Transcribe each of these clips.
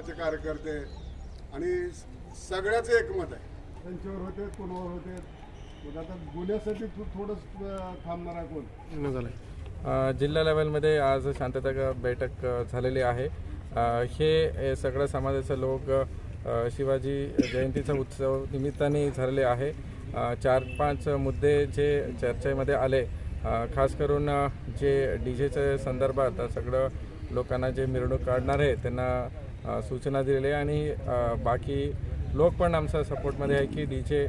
भाजपाचे कार्यकर्ते आणि सगळ्याच एकमत आहे. त्यांच्यावर होते कोणावर होते? मग आता गुन्ह्यासाठी थोडंच थांबणारा कोण? अ, जिल्हा लेवलमध्ये आज शांतता बैठक झालेली आहे. हे सगळ्या समाजाचे लोक शिवाजी जयंतीचा उत्सव निमित्ताने झालेले आहे. चार पाच मुद्दे जे चर्चेमध्ये आले खास करून जे डी जेच्या संदर्भात सगळं लोकांना जे मिरवणूक काढणार आहे त्यांना सूचना दिलेली आहे आणि बाकी लोक पण आमचा सपोर्टमध्ये आहे की डी जे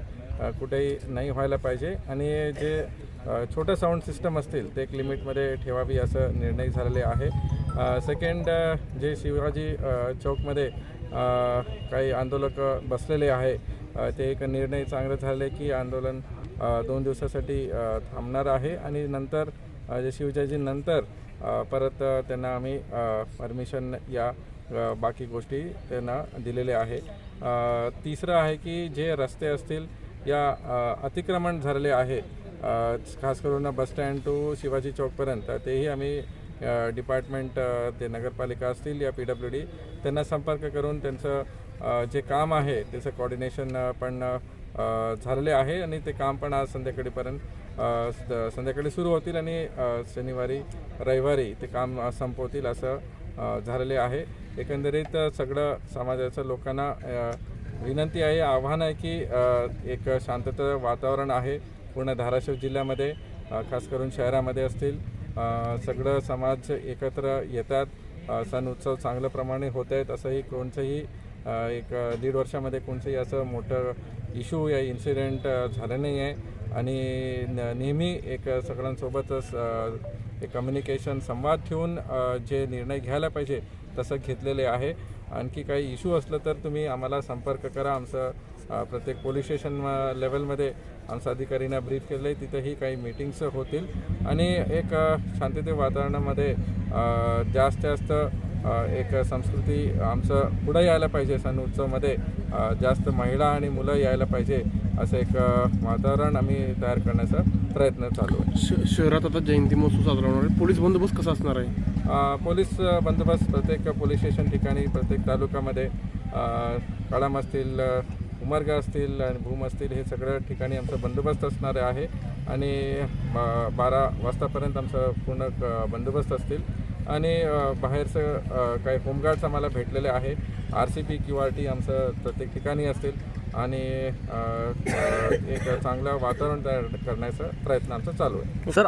कुठेही नाही व्हायला पाहिजे. आणि जे छोटं साऊंड सिस्टम असतील ते एक लिमिटमध्ये ठेवावी असं निर्णय झालेले आहे. सेकंड जे शिवाजी चौकमध्ये काही आंदोलक बसलेले आहे ते एक निर्णय चांगलं झाले की आंदोलन दोन दिवसासाठी थांबणार आहे. आणि नंतर जे शिवजयंती नंतर परत त्यांना आम्ही परमिशन या बाकी गोष्टी त्यांना दिलेल्या आहे तिसरं आहे की जे रस्ते असतील या अतिक्रमण झालेले आहे खास करून बसस्टँड टू शिवाजी चौकपर्यंत तेही आम्ही डिपार्टमेंट ते नगरपालिका असतील या पी डब्ल्यू डी त्यांना संपर्क करून त्यांचं जे काम आहे त्याचं कॉर्डिनेशन पण झालेले आहे आणि ते काम पण आज संध्याकाळीपर्यंत स- संध्याकाळी सुरू होतील आणि शनिवारी रविवारी ते काम संपवतील असं झालेले आहे. एकंदरीत सगळं समाजाचं लोकांना विनंती आहे आव्हान आहे की एक शांतता वातावरण आहे. पूर्ण धाराशिव जिल्ह्यामध्ये खास करून शहरामध्ये असतील सगळं समाज एकत्र येतात. सण उत्सव चांगल्या प्रमाणे होत आहेत. असंही कोणतंही एक दीड वर्षामध्ये कोणतंही असं मोठं इश्यू या इन्सिडेंट झाले नाही आहे आणि न- नेहमी एक सगळ्यांसोबतच एक कम्युनिकेशन संवाद ठेवून जे निर्णय घ्यायला पाहिजे तसं घेतलेले आहे. आणखी काही इश्यू असलं तर तुम्ही आम्हाला संपर्क करा. आमचं प्रत्येक पोलीस स्टेशन लेवलमध्ये आमच्या अधिकारींना ब्रीफ केलं आहे तिथंही काही मीटिंग्स होतील. आणि एक शांतते वातावरणामध्ये जास्त जास्त एक संस्कृती आमचं पुढं यायला पाहिजे सण उत्सवमध्ये. जास्त महिला आणि मुलं यायला पाहिजे असं एक वातावरण आम्ही तयार करण्याचा प्रयत्न चालू आहे. श- शहरात आता जयंती महोत्सव साजरा होणार आहे. पोलीस बंदोबस्त कसा असणार आहे? पोलीस बंदोबस्त प्रत्येक पोलीस स्टेशन ठिकाणी प्रत्येक तालुक्यामध्ये. कळाम असतील उमरगा असतील आणि भूम असतील हे सगळ्या ठिकाणी आमचा बंदोबस्त असणार आहे. आणि बारा वाजतापर्यंत आमचं पूर्ण क- बंदोबस्त असतील. आणि बाहेरचं काही होमगार्ड्स आम्हाला भेटलेले आहे R C P Q R T आमचं प्रत्येक ठिकाणी असतील. आणि एक चांगलं वातावरण तयार करण्याचा प्रयत्न आमचा चालू आहे. सर